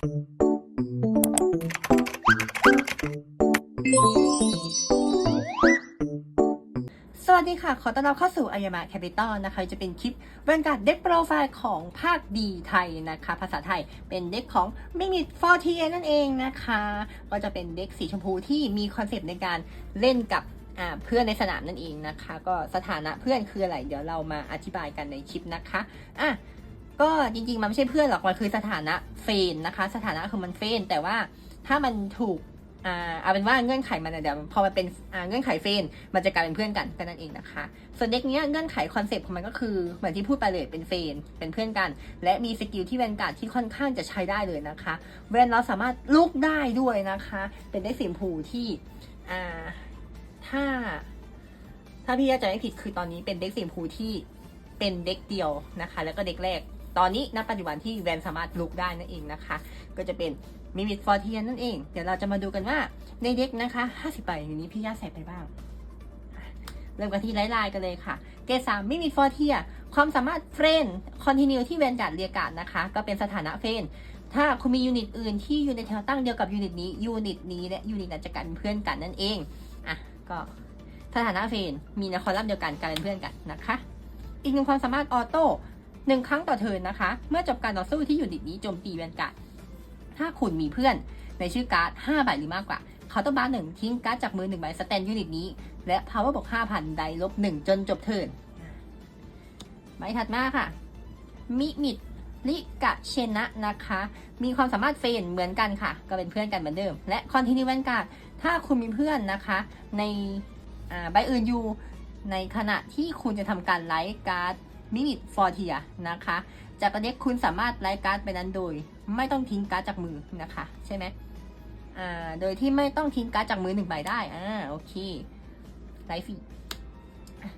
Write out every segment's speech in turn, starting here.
สวัสดีค่ะ ขอต้อนรับเข้าสู่อายามะแคปิตอลนะคะ จะเป็นคลิปบรรยากาศเด็กโปรไฟล์ของภาคดีไทยนะคะ ภาษาไทยเป็นเด็กของมิมิ 4TA นั่นเองนะคะ ก็จะเป็นเด็กสีชมพูที่มีคอนเซปต์ในการเล่นกับเพื่อนในสนามนั่นเองนะคะ ก็สถานะเพื่อนคืออะไร เดี๋ยวเรามาอธิบายกันในคลิปนะคะอะ ก็จริงๆ มันไม่ใช่เพื่อนหรอกมันคือสถานะเฟนนะคะ สถานะคือมันเฟนแต่ว่าถ้ามันถูกอ่าเอาเป็นว่าเงื่อนไขมันเดี๋ยวพอมันเป็นอ่าเงื่อนไขเฟนมันจะกลายเป็นเพื่อนกันแค่นั้นเองนะคะ ส่วนเด็กเนี้ยเงื่อนไขคอนเซปต์ของมันก็คือเหมือนที่พูดไปเลยเป็นเฟนเป็นเพื่อนกัน และมีสกิลที่แวนการ์ดที่ค่อนข้างจะใช้ได้เลยนะคะแวนเราสามารถลุกได้ด้วยนะคะ เป็นได้สีมพูที่อ่าถ้า ถ้าพี่อาจะไม่ผิดคือตอนนี้เป็นเด็กสีมพูที่เป็นเด็กเดียวนะคะ แล้วก็เด็กแรก ตอนนี้ณปัจจุบันที่แวนสามารถลุกได้นั่นเองนะคะ ก็จะเป็นมิมิตฟอร์เทียนนั่นเอง เดี๋ยวเราจะมาดูกันว่าในเด็กนะคะ 50ใบอยู่นี้พี่ย่าใส่ไปบ้าง เริ่มกันที่ไลท์ไลน์กันเลยค่ะ เกสามมิมิตฟอร์เทียความสามารถเฟรนคอนติเนียที่แวนการ์ดเรียกาดนะคะ ก็เป็นสถานะเฟรนถ้าคุณมียูนิตอื่นที่อยู่ในแถวตั้งเดียวกับยูนิตนี้ยูนิตนี้และยูนิตนั้นจะกลายเป็นเพื่อนกันนั่นเองอะก็สถานะเฟรนมีในคอลัมน์เดียวกันกลายเป็นเพื่อนกันนะคะ อีกหนึ่งความสามารถออโต้ หนึ่งครั้งต่อเทินนะคะ เมื่อจบการต่อสู้ที่อยูนิตนี้โจมตีแวนการ์ดถ้าคุณมีเพื่อนในชื่อการ์ด5ใบหรือมากกว่าเขาต้องบ้าหนึ่งทิ้งการ์ดจากมือหนึ่งใบสแตนยูนิตนี้ และ power บวก5,000 ไดลบ1จนจบเทินใบถัดมาค่ะ มิมิดลิกะเชนะนะคะ มีความสามารถเฟนเหมือนกันค่ะ ก็เป็นเพื่อนกันเหมือนเดิม และคอนติเนียแวนการ์ดถ้าคุณมีเพื่อนนะคะ ในใบอื่นอยู่ในขณะที่คุณจะทำการไลฟ์การ์ด มิมิดฟอร์เทียนะคะ จากเด็กคุณสามารถไลฟ์การ์ดไปนั้นโดย ไม่ต้องทิ้งการ์ดจากมือนะคะ ใช่ไหมอ่าโดยที่ไม่ต้องทิ้งการ์ดจากมือหนึ่งใบได้อ่าโอเคไลฟ์ฟรี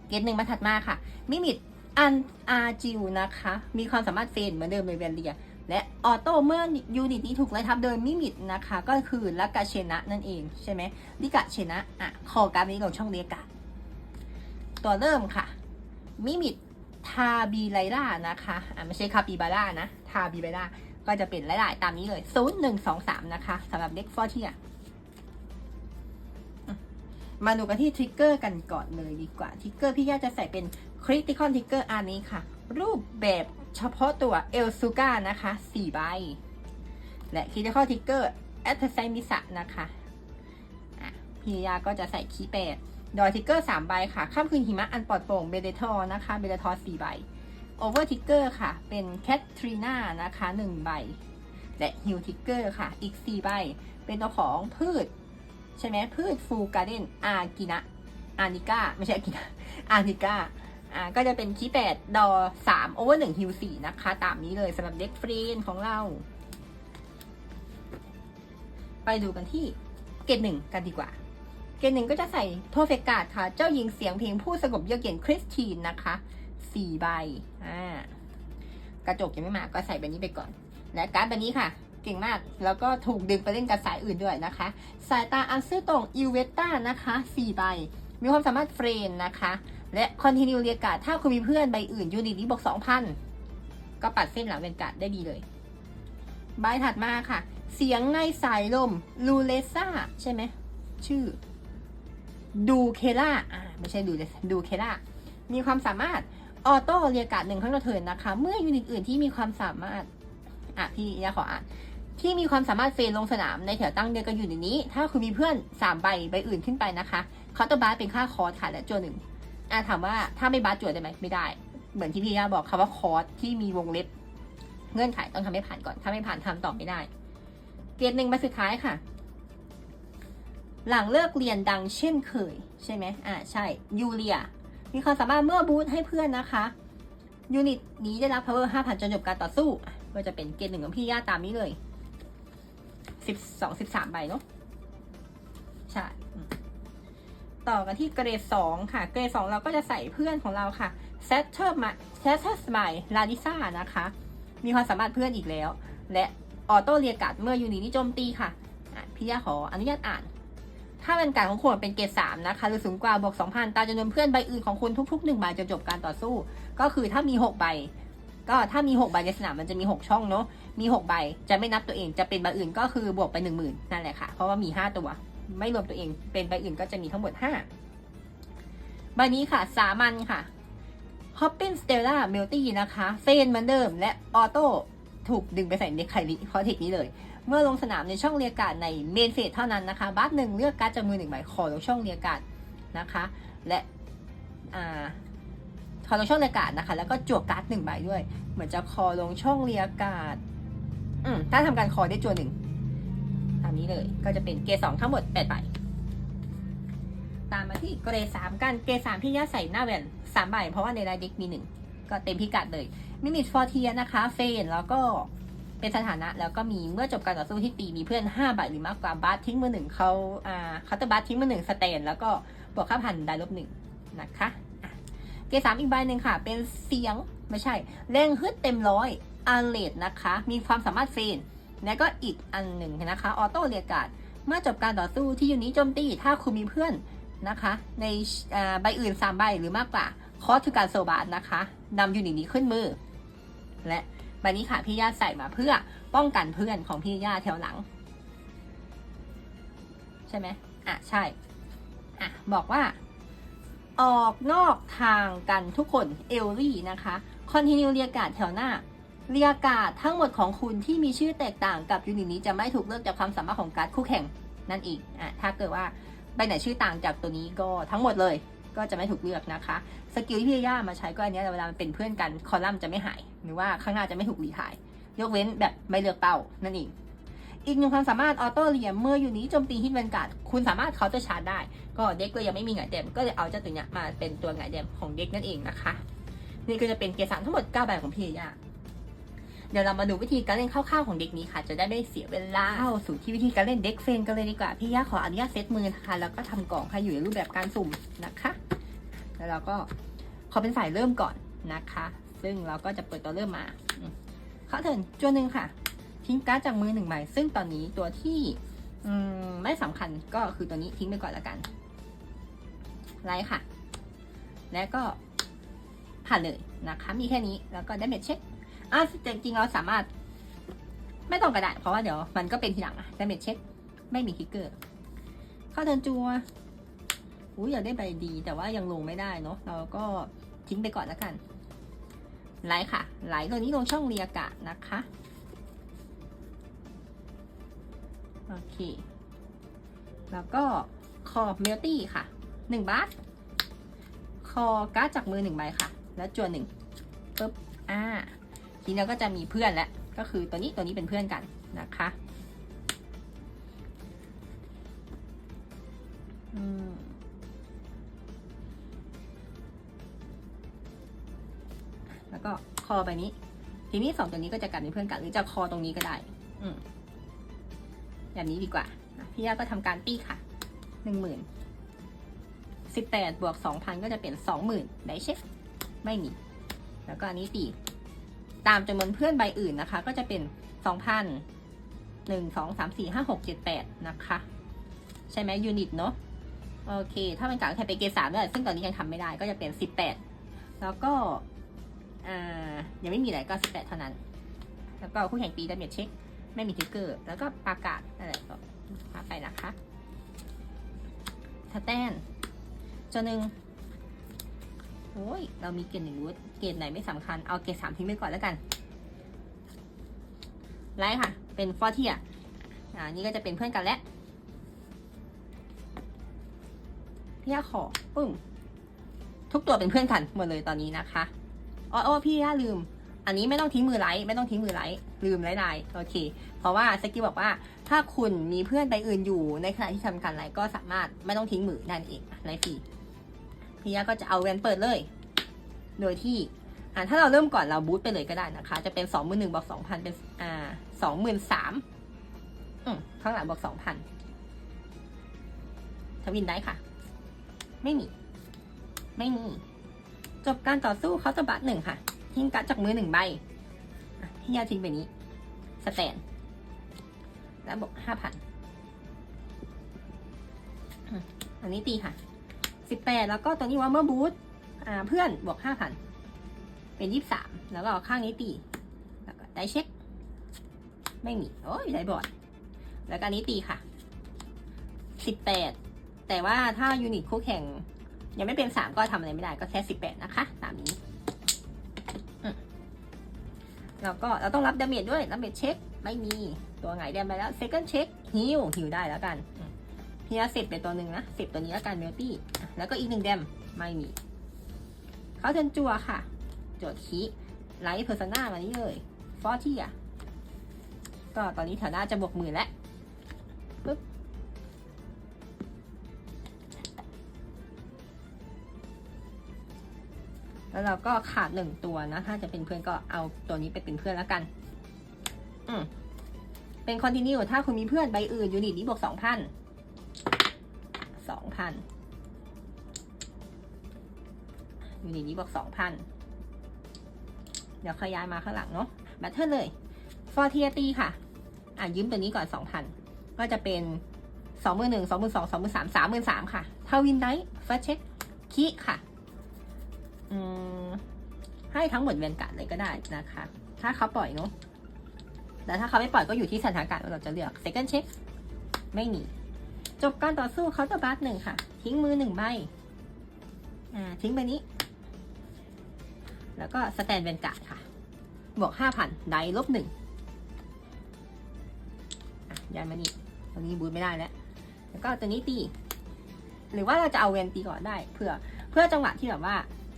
เกตหนึ่งมาถัดมาค่ะ มิมิดอันอาจิวนะคะ มีความสามารถเฟนเหมือนเดิมเลยเวนเลีย และออโต้เมื่อยูนิตนี้ถูกไล่ทับโดยมิมิดนะคะ ก็คือลักกาเชนะนั่นเองใช่ไหมลิกาเชนะอะคอการ์ดนี้ลงช่องเรียกการ์ดตัวเริ่มค่ะ มิมิด ทาบีไลล่านะคะอะไม่ใช่คาปิบาร่านะ ทาบีไลล่าก็จะเป็นหลายๆตามนี้เลย0 1 2 3นะคะสำหรับเด็กฟอร์เทียมาดูกันที่ทริกเกอร์กันก่อนเลยดีกว่าทริกเกอร์พี่ย่าจะใส่เป็นคริติคอนทริกเกอร์อันนี้ค่ะ รูปแบบเฉพาะตัวเอลซูก้านะคะ4ใบ และคริติคอลทริกเกอร์แอตไซมิสะนะคะอะพี่ยาก็จะใส่คีย์แปด ดอยทิกเกอร์3ใบค่ะข้ามคืนหิมะอันปลอดโปร่งเบเดทอนะคะเบเดทอ4ใบโอเวอร์ทิกเกอร์ค่ะ เป็นแคททรีน่านะคะ1ใบ และฮิวทิกเกอร์ค่ะ อีก4ใบ เป็นตัวของพืช ใช่ไหมพืชฟูการ์เดนอากินะอานิก้าไม่ใช่อากินะอานิก้าอ่าก็จะเป็นคีแปดดอสามโอเวอร์หนึ่งฮิวสี่นะคะ ตามนี้เลยสำหรับเด็กฟรีนของเรา ไปดูกันที่เกตหนึ่งกันดีกว่า เกตหนึ่งก็จะใส่โทเฟกาดค่ะ เจ้าหญิงเสียงเพลงผู้สงบเยือกเย็นคริสตินนะคะสี่ใบอ่ากระจกยังไม่มาก็ใส่ใบนี้ไปก่อน และการ์ดใบนี้ค่ะ เก่งมาก แล้วก็ถูกดึงไปเล่นกับสายอื่นด้วยนะคะ สายตาอันซื่อตรงอิวเวต้านะคะสี่ใบ มีความสามารถเฟรนนะคะ และคอนติเนียเรียกาดถ้าคุณมีเพื่อนใบอื่นยูนิตนี้บวกสองพันก็ปัดเส้นหลังเป็นการ์ดได้ดีเลย ใบถัดมาค่ะ เสียงในสายลมลูเลซ่าใช่ไหมชื่อ ดูเคล่าอ่าไม่ใช่ดูเลยดูเคล่ามีความสามารถออโต้เรียกกาดหนึ่งครั้งต่อเทินนะคะ เมื่อยูนิตอื่นที่มีความสามารถอะพี่ยาขออ่านที่มีความสามารถเฟนลงสนามในแถวตั้งเดียวกันอยู่ในนี้ ถ้าคุณมีเพื่อนสามใบใบอื่นขึ้นไปนะคะเคาตอร์บาร์เป็นค่าคอร์สค่ะและจวหนึ่งอะถามว่าถ้าไม่บาร์จวได้ไหมไม่ได้ เหมือนที่พี่ยาบอกคำว่าคอร์สที่มีวงเล็บ เงื่อนไขต้องทำให้ผ่านก่อน ถ้าไม่ผ่านทำต่อไม่ได้ เกรดหนึ่งมาสุดท้ายค่ะ หลังเลิกเรียนดังเช่นเคย ใช่ไหมอ่าใช่ยูเลีย มีความสามารถเมื่อบูทให้เพื่อนนะคะยูนิตนี้ได้รับ power 5,000 จนจบการต่อสู้ ก็จะเป็นเกรดหนึ่งของพี่ย่าตามนี้เลย 12 13 ใบเนาะใช่ต่อกันที่เกรด2ค่ะ เกรด2เราก็จะใส่เพื่อนของเราค่ะ s e t t e r มา s e t t e r s m i l e l a d i s a นะคะ มีความสามารถเพื่อนอีกแล้ว และออโต้เรียกาดเมื่อยูนิตนี้โจมตีค่ะ พี่ย่าขออนุญาตอ่าน ถ้าเป็นการของคุณเป็นเกรดสามนะคะหรือสูงกว่าบวก2,000ตามจำนวนเพื่อนใบอื่นของคุณทุกๆหนึ่งใบจนจบการต่อสู้ ก็คือถ้ามี6ใบ ก็ถ้ามี6ใบในสนามมันจะมี6ช่องเนาะมีหกใบจะไม่นับตัวเองจะเป็นใบอื่นก็คือบวกไปหนึ่งหมื่นนั่นแหละค่ะ เพราะว่ามีห้าตัว ไม่รวมตัวเอง เป็นใบอื่นก็จะมีทั้งหมดห้าใบนี้ค่ะ สามัญค่ะฮอปปินสเตลล่าเมลตี้นะคะเฟนเหมือนเดิม และออโต้ถูกดึงไปใส่ในไคลิคอเทคนี้เลย เมื่อลงสนามในช่องเรียการ์ดในเมนเฟสเท่านั้นนะคะบัสหนึ่งเลือกการ์ดจากมือหนึ่งใบขอลงช่องเรียการ์ดนะคะ และอ่าขอลงช่องเรียการ์ดนะคะ แล้วก็จวกการ์ดหนึ่งใบด้วย เหมือนจะคอลงช่องเรียการ์ดอืมถ้าทำการคอได้จวหนึ่งตามนี้เลยก็จะเป็นเกรดสองทั้งหมดแปดใบตามมาที่เกรดสามกันเกรดสามพี่ย่าใส่หน้าแว่นสามใบเพราะว่าในรายเด็กมีหนึ่งก็เต็มพิกัดเลยมิมิฟอร์เทียนะคะ เฟนแล้วก็ เป็นสถานะแล้วก็มีเมื่อจบการต่อสู้ที่ตีมีเพื่อน5ใบหรือมากกว่าบัสทิ้งมือหนึ่งเขาอ่าเคาน์เตอร์บัสทิ้งมือหนึ่งสเตนแล้วก็บวกค่าพันได้ลบหนึ่งนะคะอะเกสามอีกใบหนึ่งค่ะ เป็นเสียงไม่ใช่แรงฮึดเต็มร้อยอาเลดนะคะ มีความสามารถเฟนแล้วก็อีกอันหนึ่งนะคะออโต้เรียการ์ดเมื่อจบการต่อสู้ที่ยูนิตโจมตีถ้าคุณมีเพื่อนนะคะ ในใบอื่น3ใบหรือมากกว่าคอสคือการโซบาสนะคะนำยูนิตนี้ขึ้นมือ และ ใบนี้ค่ะพี่ย่าใส่มาเพื่อป้องกันเพื่อนของพี่ย่าแถวหลัง ใช่ไหมอะใช่อะบอกว่า ออกนอกทางกันทุกคนเอลลี่นะคะคอนติเนียเรียการ์ดแถวหน้าเรียการ์ดทั้งหมดของคุณที่มีชื่อแตกต่างกับยูนิตนี้จะไม่ถูกเลิกจากความสามารถของการ์ดคู่แข่งนั่นเองอะถ้าเกิดว่าใบไหนชื่อต่างจากตัวนี้ก็ทั้งหมดเลย ก็จะไม่ถูกเลือกนะคะ สกิลที่พี่ย่ามาใช้ก็อันนี้เวลามันเป็นเพื่อนกันคอลัมน์จะไม่หาย หรือว่าข้างหน้าจะไม่ถูกรีทาย ยกเว้นแบบไม่เลือกเป้านั่นเองอีกหนึ่งความสามารถออโต้เรียมเมื่ออยู่นี้โจมตีฮิตแวนการ์ดคุณสามารถเขาน์เตอร์ชาร์จได้ ก็เด็กก็ยังไม่มีหงายเดมก็เลยเอาเจ้าตัวเนี้ยมาเป็นตัวหงายเดมของเด็กนั่นเองนะคะ นี่ก็จะเป็นเกสามทั้งหมด9ใบของพี่ย่าเดี๋ยวเรามาดูวิธีการเล่นคร่าวๆของเด็กนี้ค่ะ จะได้ไม่เสียเวลาเข้าสู่ที่วิธีการเล่นเด็กเฟนกันเลยดีกว่าพี่ย่าขออนุญาตเซตมือนะคะแล้วก็ทำกล่องค่ะอยู่ในรูปแบบการสุ่มนะคะ แล้วเราก็ขอเป็นฝ่ายเริ่มก่อนนะคะ ซึ่งเราก็จะเปิดตัวเริ่มมาเข้าเถินจวนหนึ่งค่ะ ทิ้งการ์ดจากมือหนึ่งใบ ซึ่งตอนนี้ตัวที่อไม่สำคัญก็คือตัวนี้ทิ้งไปก่อนละกันไลค์ค่ะ แล้วก็ผ่านเลยนะคะ มีแค่นี้แล้วก็ได้เมจเช็คอะจริงๆเราสามารถ ไม่ต้องกระดาษเพราะว่าเดี๋ยวมันก็เป็นทีหลังอะได้เมจเช็คไม่มีทิกเกอร์ เข้าเทินจัว อุ้ยอยากได้ใบดี แต่ว่ายังลงไม่ได้เนาะเราก็ทิ้งไปก่อนแล้วกันไลค่ะไลตัวนี้ลงช่องเรียกะนะคะโอเค แล้วก็คอเมลตี้ค่ะหนึ่งบาท คอการ์ดจากมือหนึ่งใบค่ะ แล้วจวนหนึ่งปุ๊บ อ่า ทีนี้เราก็จะมีเพื่อนแล้ว ก็คือตัวนี้ตัวนี้เป็นเพื่อนกันนะคะ อืม แล้วก็คอไปนี้ ทีนี้สองตัวนี้ก็จะกลายเป็นเพื่อนกัน หรือจะคอตรงนี้ก็ได้ อืมแบบนี้ดีกว่าพี่ย่าก็ทำการตีค่ะหนึ่งหมื่นสิบแปดบวกสองพันก็จะเป็นสองหมื่นได้เช็คไม่มี แล้วก็อันนี้ตีตามจำนวนเพื่อนใบอื่นนะคะ ก็จะเป็นสองพันหนึ่งสองสามสี่ห้าหกเจ็ดแปดนะคะ ใช่ไหมยูนิตเนาะโอเค ถ้าเป็นการแค่ไปเกสามด้วยซึ่งตอนนี้ยังทำไม่ได้ก็จะเป็นสิบแปดแล้วก็ อ่ายังไม่มีอะไรก็สิบแปดเท่านั้น แล้วก็คู่แข่งตีดาเมจเช็ค ไม่มีทิกเกอร์ แล้วก็ประกาศอะไรก็มาไปนะคะถ้าแต้นจนหนึ่งโอ้ย เรามีเกรดหนึ่งวุฒเกรดไหนไม่สำคัญ เอาเกรดสามทิ้งไปก่อนแล้วกัน ไลท์ค่ะ เป็นฟอร์เทียอ่า นี่ก็จะเป็นเพื่อนกันแล้วพี่ย่าขอปึ้งทุกตัวเป็นเพื่อนกันหมดเลยตอนนี้นะคะ อ๋ออ๋อพี่ย่าลืม อันนี้ไม่ต้องทิ้งมือไลท์ไม่ต้องทิ้งมือไลท์ลืมไลท์ได้โอเค เพราะว่าสกิลบอกว่าถ้าคุณมีเพื่อนใบอื่นอยู่ในขณะที่ทำการไลท์ก็สามารถไม่ต้องทิ้งมือนั่นเองไลท์ฟรีพี่ย่าก็จะเอาแวนเปิดเลย โดยที่อ่าถ้าเราเริ่มก่อนเราบูตไปเลยก็ได้นะคะ จะเป็นสองหมื่นหนึ่งบวกสองพันเป็นอ่าสองหมื่นสามอืมข้างหลังบวกสองพันทวินได้ค่ะ ไม่มี ไม่มี จบการต่อสู้เขาจะบัตหนึ่งค่ะ ทิ้งการ์ดจากมือหนึ่งใบอะพี่ยาทิ้งไปนี้ สแตน แล้วบวกห้าพัน อันนี้ตีค่ะสิบแปดแล้วก็ตัวนี้ว่าเมื่อบูทอ่าเพื่อนบวกห้าพัน เป็นยี่สิบสามแล้วก็ข้างนี้ตี แล้วก็ได้เช็ค ไม่มี โอ้ยได้บอด แล้วก็อันนี้ตีค่ะสิบแปดแต่ว่าถ้ายูนิตคู่แข่ง ยังไม่เป็นสามก็ทำอะไรไม่ได้ก็แค่สิบแปดนะคะตามนี้อืมแล้วก็เราต้องรับดาเมจด้วยดาเมจเช็คไม่มีตัวไงเดมไปแล้ว second check ฮิวฮิวได้แล้วกันอืมพี่จะสิบเป็นตัวหนึ่งนะสิบตัวนี้แล้วกันเมลตี้แล้วก็อีกหนึ่งเดมไม่มี เขาเทิร์นจัวค่ะโจทย์คีไลท์เพอร์ซนามานี้เลยฟอร์ที่อะก็ตอนนี้แถวหน้าจะบวกหมื่นแล้ว แล้วเราก็ขาดหนึ่งตัวนะ ถ้าจะเป็นเพื่อนก็เอาตัวนี้ไปเป็นเพื่อนแล้วกัน อืมเป็นคอนติเนียถ้าคุณมีเพื่อนใบอื่นยูนิตนี้บวกสองพันสองพันยูนิตนี้บวกสองพันเดี๋ยวขยายมาข้างหลังเนาะแบตเทิลเลยฟอร์เทียตีค่ะ อะยืมตัวนี้ก่อนสองพันก็จะเป็นสองหมื่นหนึ่งสองหมื่นสองสองหมื่นสามสามหมื่นสามค่ะทาวินไดเฟิร์สเช็คคีค่ะ ให้ทั้งหมดเวนการ์ดเลยก็ได้นะคะ ถ้าเขาปล่อยเนาะแต่ถ้าเขาไม่ปล่อยก็อยู่ที่สถานการณ์ว่าเราจะเลือก second check ไม่มีจบการต่อสู้เขาจะบัสหนึ่งค่ะ ทิ้งมือหนึ่งใบอ่าทิ้งใบนี้ แล้วก็สแตนเวนการ์ดค่ะ บวกห้าพันไดลบหนึ่งย้ายมานี่ตัวนี้บูทไม่ได้แล้ว แล้วก็ตัวนี้ตี หรือว่าเราจะเอาเวนตีก่อนได้ เพื่อเพื่อจังหวะที่แบบว่า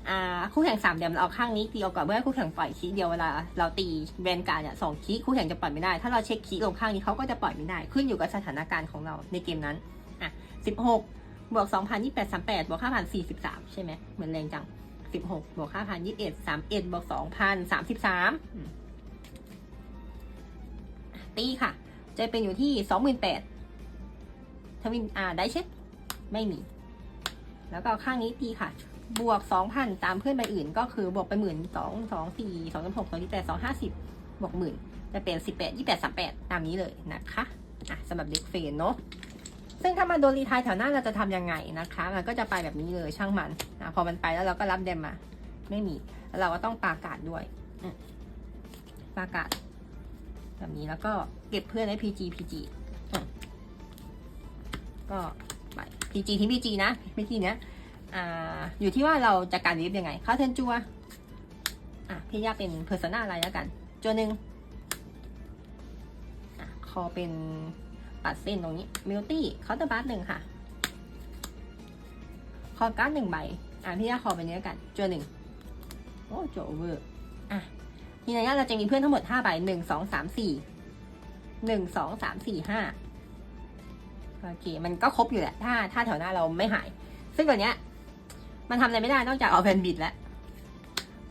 อ่าคู่แข่งสามเดียมเราเอาข้างนี้ตีเอาก่อนเพื่อให้คู่แข่งปล่อยคีย์เดียวเวลาเราตีเวนการ์ดเนี่ยสองคีย์คู่แข่งจะปล่อยไม่ได้ ถ้าเราเช็คคีย์ลงข้างนี้เขาก็จะปล่อยไม่ได้ ขึ้นอยู่กับสถานการณ์ของเราในเกมนั้นอะสิบหกบวกสองพันยี่แปดสามแปดบวกห้าพันสี่สิบสามใช่ไหมเหมือนแรงจังสิบหกบวกห้าพันยี่เอ็ดสามเอ็ดบวกสองพันสามสิบสามตีค่ะ จะเป็นอยู่ที่สองหมื่นแปดทวินอ่าได้เช็คไม่มี แล้วก็ข้างนี้ตีค่ะ บวกสองพันตามเพื่อนใบอื่น ก็คือบวกไปหมื่นสองสองสี่สองหกสองที่แปดสองห้าสิบบวกหมื่นจะเป็นสิบแปดยี่แปดสามแปดตามนี้เลยนะคะอะสำหรับเด็กเฟนเนาะซึ่งถ้ามาโดนรีไทายแถวหน้าเราจะทำยังไงนะคะ มันก็จะไปแบบนี้เลยช่างมันอะพอมันไปแล้วเราก็รับเดมมา ไม่มีแล้วเราก็ต้องปากาศด้วยปากาศแบบนี้แล้วก็เก็บเพื่อนใน PG PG ก็ไป PG ทิ้ง PG นะ PG เนี้ย อ่าอยู่ที่ว่าเราจะการรีบยังไงเข้าเทนจัวอะพี่ย่าเป็นเพอร์ซนาอะไรแล้วกันจัวหนึ่งอะคอเป็นปัดเส้นตรงนี้มิลตี้เคาน์เตอร์บาร์หนึ่งค่ะ คอการ์ดหนึ่งใบ อะพี่ย่าคอเป็นนี้แล้วกันจัวหนึ่งโอ้จัวโอเวอร์อะทีนี้เราจะมีเพื่อนทั้งหมดห้าใบหนึ่งสองสามสี่หนึ่งสองสามสี่ห้าโอเค มันก็ครบอยู่แหละ ถ้าถ้าแถวหน้าเราไม่หาย ซึ่งตัวเนี้ย มันทำอะไรไม่ได้นอกจากเอาแผ่นบิดแล้ว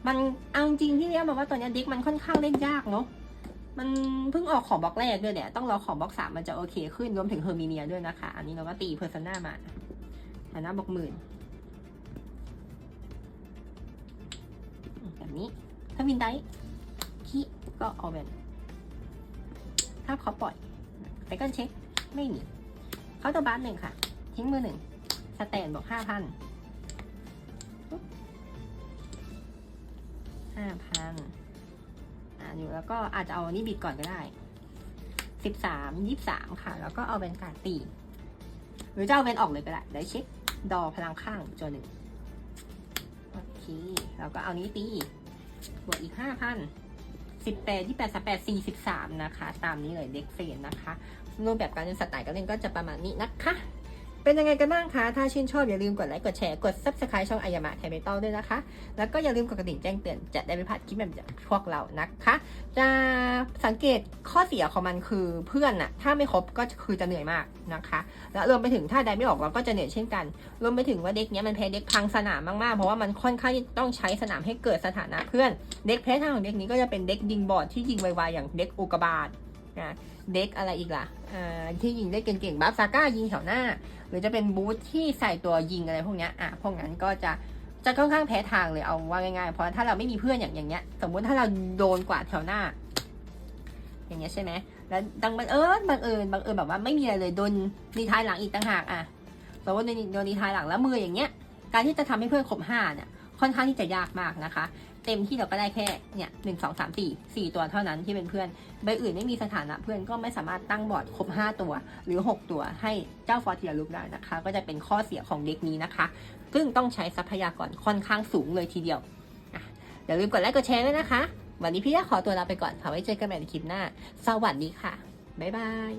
มันเอาจริงที่เนี้ยบอกว่าตัวนี้ดิกมันค่อนข้างเล่นยากเนาะมันเพิ่งออกของบล็อกแรกด้วยเนี่ย ต้องรอของบล็อกสามมันจะโอเคขึ้นรวมถึงเฮอร์มิเนียด้วยนะคะ อันนี้เราก็ตีเพอร์ซนามาฐานะบอกหมื่นแบบนี้ ถ้าวินได้คีก็เอาแบบถ้าเขาปล่อยไซเคิลเช็ค ไม่มี เขาตัวบาสหนึ่งค่ะ ทิ้งมือหนึ่งสแตนบอกห้าพัน ห้าพันอ่าอยู่แล้วก็อาจจะเอานนี้บิดก่อนก็ได้สิบสามยี่สามค่ะ แล้วก็เอาเป็นการตี หรือจะเอาเป็นออกเลยก็ได้ได้เช็คดอพลังข้างจนหนึ่งโอเคแล้วก็เอานี้ตี บวกอีกห้าพันสิบแปดยี่แปดสแปดสี่สิบสามนะคะ ตามนี้เลยเด็กเฟนนะคะ รูปแบบการเล่นสไตล์การเล่นก็จะประมาณนี้นะคะ เป็นยังไงกันบ้างคะ ถ้าชื่นชอบอย่าลืมกดไลค์กดแชร์กด subscribe ช่องอายามะแคปิตอลด้วยนะคะ แล้วก็อย่าลืมกดกระดิ่งแจ้งเตือนจะได้ไม่พลาดคลิปแบบจากพวกเรานะคะ จะสังเกตข้อเสียของมันคือเพื่อนน่ะถ้าไม่ครบก็คือจะเหนื่อยมากนะคะ แล้วรวมไปถึงถ้าได้ไม่ออกเราก็จะเหนื่อยเช่นกัน รวมไปถึงว่าเด็กเนี้ยมันแพ้เด็กพังสนามมากๆ เพราะว่ามันค่อนข้างต้องใช้สนามให้เกิดสถานะเพื่อน เด็กแพ้ทางของเด็กนี้ก็จะเป็นเด็กยิงบอร์ดที่ยิงไวๆอย่างเด็กอุกบาต นะเด็กอะไรอีกล่ะอ่าที่ยิงได้เก่งๆบัฟซาก้ายิงแถวหน้า หรือจะเป็นบูธที่ใส่ตัวยิงอะไรพวกนี้อะพวกนั้นก็จะจะค่อนข้างแพ้ทางเลยเอาว่าง่ายๆ เพราะถ้าเราไม่มีเพื่อนอย่างอย่างเงี้ย สมมุติถ้าเราโดนกว่าดแถวหน้า อย่างเงี้ยใช่ไหมแล้วดังบังเอิญบังเอิญบังเอิญแบบว่าไม่มีอะไรเลยโดนรีทายหลังอีกต่างหากอะสมมติโดนโดนรีทายหลังแล้วมืออย่างเงี้ย การที่จะทำให้เพื่อนครบห้าเนี่ยค่อนข้างที่จะยากมากนะคะ เต็มที่เราก็ได้แค่เนี่ยหนึ่งสองสามสี่สี่ตัวเท่านั้นที่เป็นเพื่อนใบอื่นไม่มีสถานะเพื่อนก็ไม่สามารถตั้งบอร์ดครบ 5 ตัว หรือ 6 ตัวให้เจ้าฟอร์เทียลุกได้นะคะ ก็จะเป็นข้อเสียของเด็กนี้นะคะ ซึ่งต้องใช้ทรัพยากรค่อนข้างสูงเลยทีเดียวอย่าลืมกดไลค์กดแชร์ด้วยนะคะ วันนี้พี่ยาขอตัวลาไปก่อนค่ะไว้เจอกันใหม่ในคลิปหน้า สวัสดีค่ะบ๊ายบาย